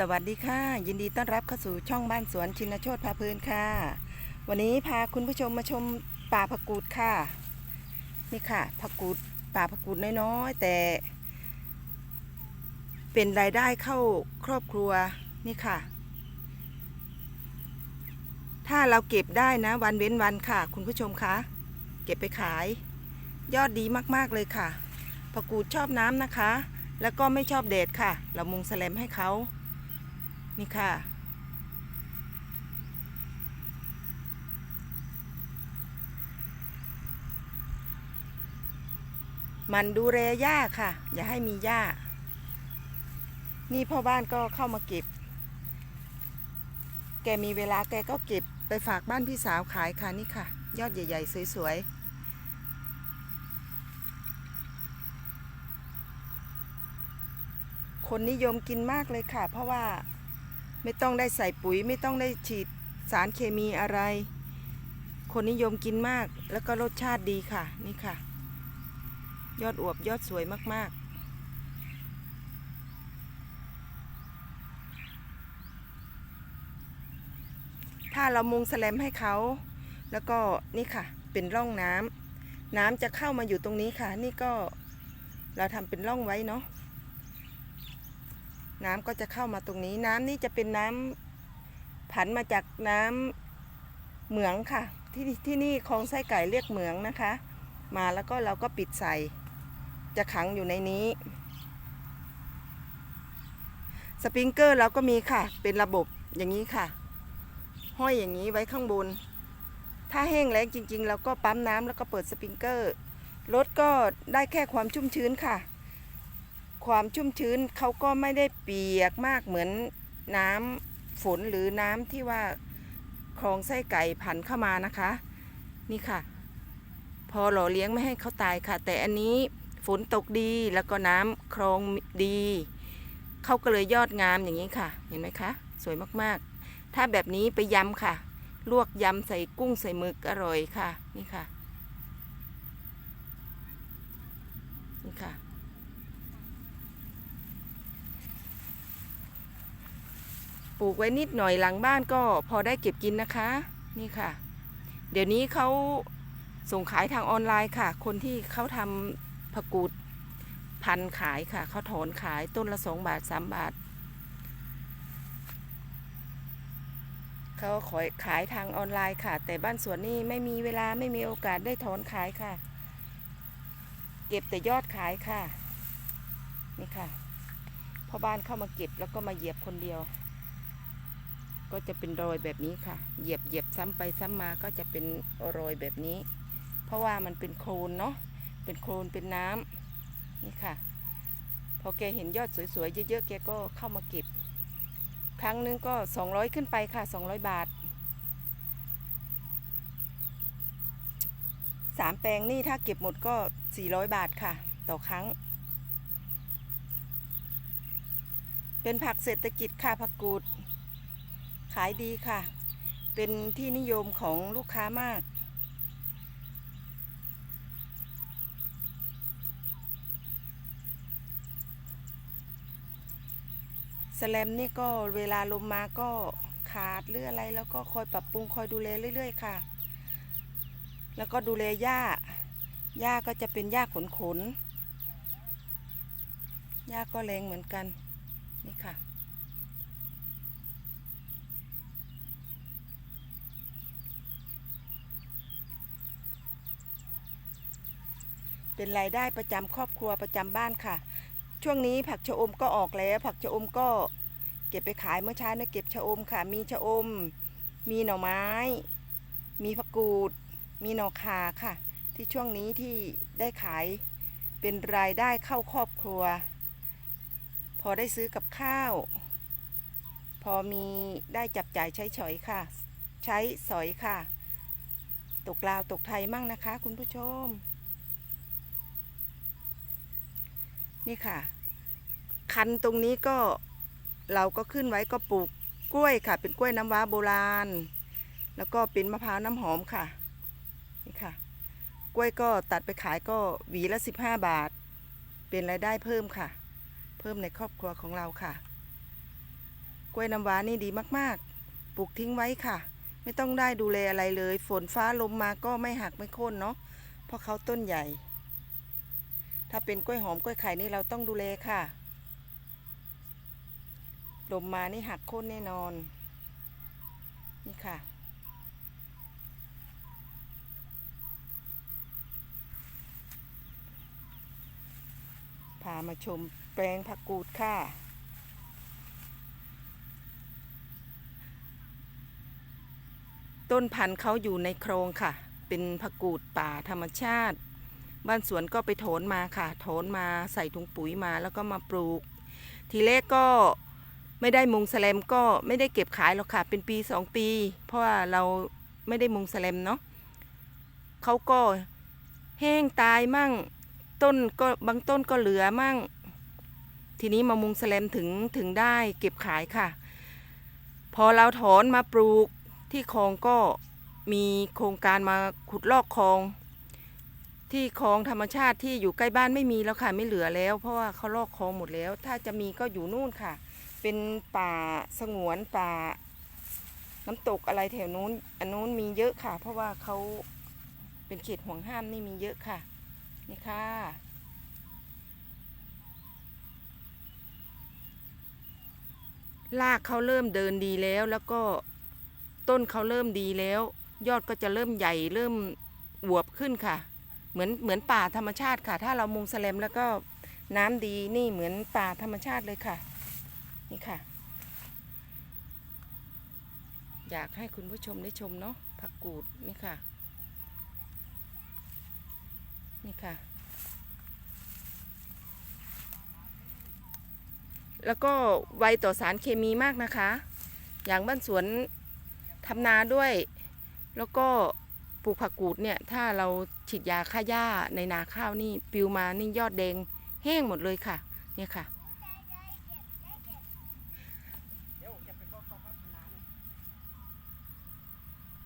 สวัสดีค่ะ ยินดีต้อนรับเข้าสู่ช่องบ้านสวนชินโชตพาเพลินค่ะ วันนี้พาคุณผู้ชมมาชมป่าผักกูดค่ะ นี่ค่ะผักกูดป่าผักกูดน้อยๆแต่ เป็นรายได้เข้าครอบครัวนี่ค่ะ ถ้าเราเก็บได้นะวันเว้นวันค่ะ คุณผู้ชมคะเก็บไปขาย ยอดดีมากๆเลยค่ะผักกูดชอบน้ำนะคะ แล้วก็ไม่ชอบแดดค่ะ เรามุงแสลมให้เขา นี่ค่ะ มันดูแลหญ้าค่ะ อย่าให้มีหญ้า นี่พ่อบ้านก็เข้ามาเก็บ แกมีเวลาแกก็เก็บไปฝากบ้านพี่สาวขายค่ะนี่ค่ะ ยอดใหญ่ ๆ สวย ๆคนนิยมกินมากเลยค่ะ เพราะว่า ไม่ต้องได้ใส่ปุ๋ย ไม่ต้องได้ฉีดสารเคมีอะไร คนนิยมกินมาก แล้วก็รสชาติดีค่ะ นี่ค่ะ ยอดอวบยอดสวยมาก ๆถ้าเรามุงแสลมให้เขา แล้วก็นี่ค่ะ เป็นร่องน้ำน้ำจะเข้ามาอยู่ตรงนี้ค่ะ นี่ก็เราทำเป็นร่องไว้เนาะ น้ำก็จะเข้ามาตรงนี้ น้ำนี่จะเป็นน้ำผันมาจากน้ำเหมืองค่ะ ที่ที่นี่คลองไส้ไก่เรียกเหมืองนะคะ มาแล้วก็เราก็ปิดใส่ จะขังอยู่ในนี้ สปริงเกอร์เราก็มีค่ะ เป็นระบบอย่างนี้ค่ะ ห้อยอย่างนี้ไว้ข้างบน ถ้าแห้งแล้งจริง ๆ เราก็ปั๊มน้ำแล้วก็เปิดสปริงเกอร์รถก็ได้แค่ความชุ่มชื้นค่ะ ความชุ่มชื้นเขาก็ไม่ได้เปียกมากเหมือนน้ำฝนหรือน้ำที่ว่าคลองไส้ไก่ผันเข้ามานะคะ นี่ค่ะ พอหล่อเลี้ยงไม่ให้เขาตายค่ะ แต่อันนี้ฝนตกดีแล้วก็น้ำคลองดีเขาก็เลยยอดงามอย่างนี้ค่ะ เห็นไหมคะ สวยมากๆ ถ้าแบบนี้ไปยำค่ะ ลวกยำใส่กุ้งใส่หมึกอร่อยค่ะ นี่ค่ะ นี่ค่ะ ปลูกไว้นิดหน่อยหลังบ้านก็พอได้เก็บกินนะคะ นี่ค่ะ เดี๋ยวนี้เขาส่งขายทางออนไลน์ค่ะ คนที่เขาทำผักกูดพันขายค่ะ เขาถอนขายต้นละสองบาทสามบาท เขาขายขายทางออนไลน์ค่ะ แต่บ้านสวนนี่ไม่มีเวลาไม่มีโอกาสได้ถอนขายค่ะ เก็บแต่ยอดขายค่ะ นี่ค่ะพ่อบ้านเข้ามาเก็บแล้วก็มาเหยียบคนเดียว ก็จะเป็นรอยแบบนี้ค่ะ เหยียบเหยียบซ้ำไปซ้ำมาก็จะเป็นรอยแบบนี้ เพราะว่ามันเป็นโคลนเนาะเป็นโคลนเป็นน้ำนี่ค่ะ พอแกเห็นยอดสวยๆเยอะๆแกก็เข้ามาเก็บ ครั้งหนึงก็ 200 ขึ้นไปค่ะ 200 บาทสามแปลงนี่ถ้าเก็บหมดก็ 400 บาทค่ะ ต่อครั้ง เป็นผักเศรษฐกิจค่ะผักกูด ขายดีค่ะ เป็นที่นิยมของลูกค้ามากแสแลมนี่ก็เวลาลมมาก็ขาดหรืออะไรแล้วก็คอยปรับปรุงคอยดูแลเรื่อย ๆ ค่ะ แล้วก็ดูแลหญ้าหญ้าก็จะเป็นหญ้าขนขนหญ้าก็แรงเหมือนกันนี่ค่ะ เป็นรายได้ประจำครอบครัวประจำบ้านค่ะ ช่วงนี้ผักชะอมก็ออกแล้ว ผักชะอมก็เก็บไปขายเมื่อเช้าเนี่ยเก็บชะอมค่ะ มีชะอม มีหน่อไม้ มีผักกูด มีหน่อคาค่ะ ที่ช่วงนี้ที่ได้ขายเป็นรายได้เข้าครอบครัว พอได้ซื้อกับข้าว พอมีได้จับจ่ายใช้ฉอยค่ะ ใช้สอยค่ะ ตกลาวตกไทยมั่งนะคะ คุณผู้ชม นี่ค่ะ คันตรงนี้ก็เราก็ขึ้นไว้ก็ปลูกกล้วยค่ะ เป็นกล้วยน้ำว้าโบราณ แล้วก็เป็นมะพร้าวน้ำหอมค่ะ นี่ค่ะ กล้วยก็ตัดไปขายก็หวีละสิบห้าบาท เป็นรายได้เพิ่มค่ะ เพิ่มในครอบครัวของเราค่ะ กล้วยน้ำว้านี่ดีมากๆ ปลูกทิ้งไว้ค่ะ ไม่ต้องได้ดูแลอะไรเลย ฝนฟ้าลมมาก็ไม่หักไม่โค่นเนาะ เพราะเขาต้นใหญ่ ถ้าเป็นกล้วยหอมกล้วยไข่นี่เราต้องดูแลค่ะ ลมมานี่หักโค่นแน่นอน นี่ค่ะ พามาชมแปลงผักกูดค่ะต้นพันธุ์เขาอยู่ในโครงค่ะ เป็นผักกูดป่าธรรมชาติ บ้านสวนก็ไปโถนมาค่ะ โถนมาใส่ถุงปุ๋ยมาแล้วก็มาปลูก ทีแรกก็ไม่ได้มุงแสลมก็ไม่ได้เก็บขายหรอกค่ะ เป็นปีสองปี เพราะว่าเราไม่ได้มุงแสลมเนาะเขาก็แห้งตายมั่งต้นก็บางต้นก็เหลือมั่ง ทีนี้มามุงแสลมถึงถึงได้เก็บขายค่ะ พอเราถอนมาปลูกที่คลองก็มีโครงการมาขุดลอกคลอง ที่คลองธรรมชาติที่อยู่ใกล้บ้านไม่มีแล้วค่ะไม่เหลือแล้ว เพราะว่าเขาลอกคลองหมดแล้ว ถ้าจะมีก็อยู่นู่นค่ะ เป็นป่าสงวนป่า น้ำตกอะไรแถวนู้นอันนู้นมีเยอะค่ะ เพราะว่าเขาเป็นเขตห่วงห้ามนี่มีเยอะค่ะนี่ค่ะรากเขาเริ่มเดินดีแล้วแล้วก็ต้นเขาเริ่มดีแล้ว ยอดก็จะเริ่มใหญ่เริ่มอวบขึ้นค่ะ เหมือนเหมือนป่าธรรมชาติค่ะ ถ้าเรามุงแสลมแล้วก็น้ำดีนี่เหมือนป่าธรรมชาติเลยค่ะ นี่ค่ะ อยากให้คุณผู้ชมได้ชมเนาะผักกูดนี่ค่ะ นี่ค่ะ แล้วก็ไวต่อสารเคมีมากนะคะ อย่างบ้านสวนทำนาด้วย แล้วก็ ปลูกผักกูดเนี่ยถ้าเราฉีดยาฆ่าหญ้าในนาข้าวนี่ปิวมานี่ยอดแดงแห้งหมดเลยค่ะ เนี่ยค่ะ